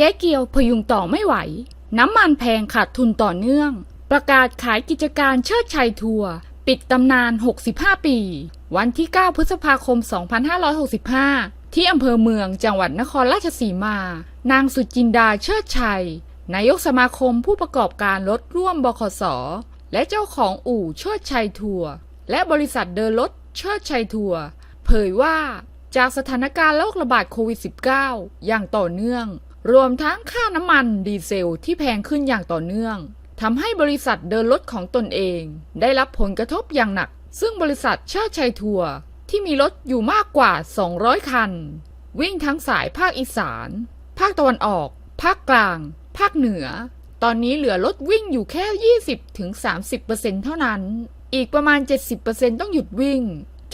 จ๊เกียวพยุงต่อไม่ไหว น้ำมันแพงขาดทุนต่อเนื่อง ประกาศขายกิจการเชิดชัยทัวร์ปิดตำนาน 65 ปี วันที่ 9 พฤษภาคม 2565 ที่อำเภอเมืองจังหวัดนครราชสีมา นางสุจินดาเชิดชัย นายกสมาคมผู้ประกอบการรถร่วมบขส และเจ้าของอู่เชิดชัยทัวร์และบริษัทเดินรถเชิดชัยทัวร์เผยว่าจากสถานการณ์โรคระบาดโควิด -19 อย่างต่อเนื่อง รวมทั้งค่าน้ำมันดีเซลที่แพงขึ้นอย่างต่อเนื่องทำให้บริษัทเดินรถของตนเอง ได้รับผลกระทบอย่างหนัก ซึ่งบริษัทเชิดชัยทัวร์ที่มีรถอยู่มากกว่า 200 คัน วิ่งทั้งสายภาคอีสาน ภาคตะวันออก ภาคกลาง ภาคเหนือ ตอนนี้เหลือรถวิ่งอยู่แค่ 20-30%เท่านั้น อีกประมาณ 70%ต้องหยุดวิ่ง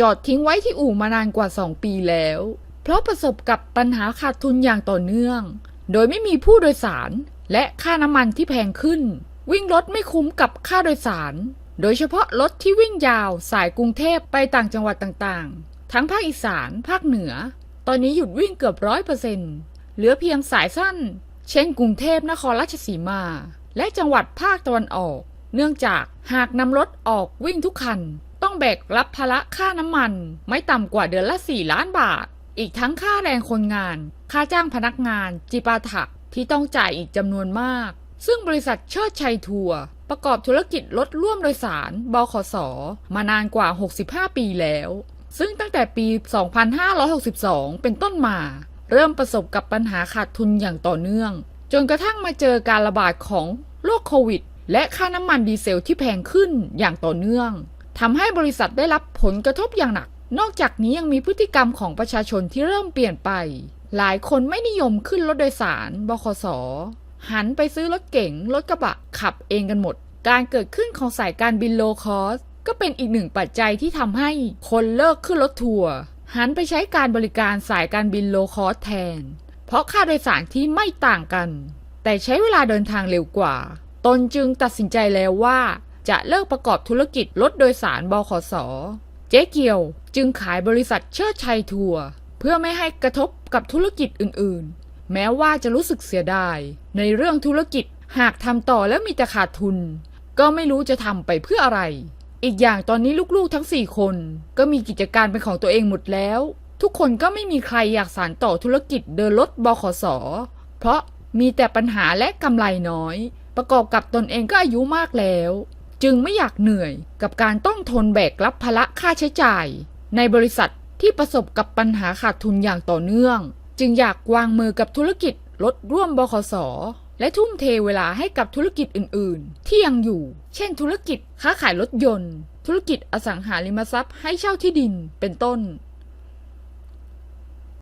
จอดทิ้งไว้ที่อู่มานานกว่า 2 ปีแล้ว เพราะประสบกับปัญหาขาดทุนอย่างต่อเนื่อง โดยไม่มีผู้โดยสาร และค่าน้ำมันที่แพงขึ้น วิ่งรถไม่คุ้มกับค่าโดยสาร โดยเฉพาะรถที่วิ่งยาวสายกรุงเทพไปต่างจังหวัดต่างๆ ทั้งภาคอีสาน ภาคเหนือ ตอนนี้หยุดวิ่งเกือบร้อยเปอร์เซ็นต์เหลือเพียงสายสั้น เช่นกรุงเทพนครราชสีมา และจังหวัดภาคตะวันออก เนื่องจากหากนำรถออกวิ่งทุกคัน ต้องแบกรับภาระค่าน้ำมัน ไม่ต่ำกว่าเดือนละ 4 ล้านบาท อีกทั้งค่าแรงคนงาน ค่าจ้างพนักงาน จิปาถะที่ต้องจ่ายอีกจำนวนมาก ซึ่งบริษัทเชิดชัยทัวร์ประกอบธุรกิจรถร่วมโดยสาร บขส มานานกว่า 65 ปีแล้ว ซึ่งตั้งแต่ปี 2562 เป็นต้นมา เริ่มประสบกับปัญหาขาดทุนอย่างต่อเนื่อง จนกระทั่งมาเจอการระบาดของโรคโควิด และค่าน้ำมันดีเซลที่แพงขึ้นอย่างต่อเนื่องทำให้บริษัทได้รับผลกระทบอย่างหนัก นอกจากนี้ยังมีพฤติกรรมของประชาชนที่เริ่มเปลี่ยนไป หลายคนไม่นิยมขึ้นรถโดยสารบขสหันไปซื้อรถเก๋ง รถกระบะ ขับเองกันหมด การเกิดขึ้นของสายการบินโลคอสก็เป็นอีกหนึ่งปัจจัยที่ทำให้คนเลิกขึ้นรถทัวร์หันไปใช้การบริการสายการบินโลคอสแทน เพราะค่าโดยสารที่ไม่ต่างกัน แต่ใช้เวลาเดินทางเร็วกว่า ตนจึงตัดสินใจแล้วว่า จะเลิกประกอบธุรกิจรถโดยสารบขส เจ๊เกียวจึงขายบริษัทเชิดชัยทัวร์เพื่อไม่ให้กระทบกับธุรกิจอื่นๆ แม้ว่าจะรู้สึกเสียดาย ในเรื่องธุรกิจหากทำต่อแล้วมีแต่ขาดทุน ก็ไม่รู้จะทำไปเพื่ออะไร อีกอย่างตอนนี้ลูกๆทั้ง 4 คน ก็มีกิจการเป็นของตัวเองหมดแล้ว ทุกคนก็ไม่มีใครอยากสานต่อธุรกิจเดินรถบขสเพราะมีแต่ปัญหาและกำไรน้อย ประกอบกับตนเองก็อายุมากแล้ว จึงไม่อยากเหนื่อยกับการต้องทนแบกรับภาระค่าใช้จ่าย ในบริษัทที่ประสบกับปัญหาขาดทุนอย่างต่อเนื่อง จึงอยากวางมือกับธุรกิจรถร่วมบขสและทุ่มเทเวลาให้กับธุรกิจอื่น ๆ ที่ยังอยู่ เช่น ธุรกิจค้าขายรถยนต์ ธุรกิจอสังหาริมทรัพย์ให้เช่าที่ดิน เป็นต้น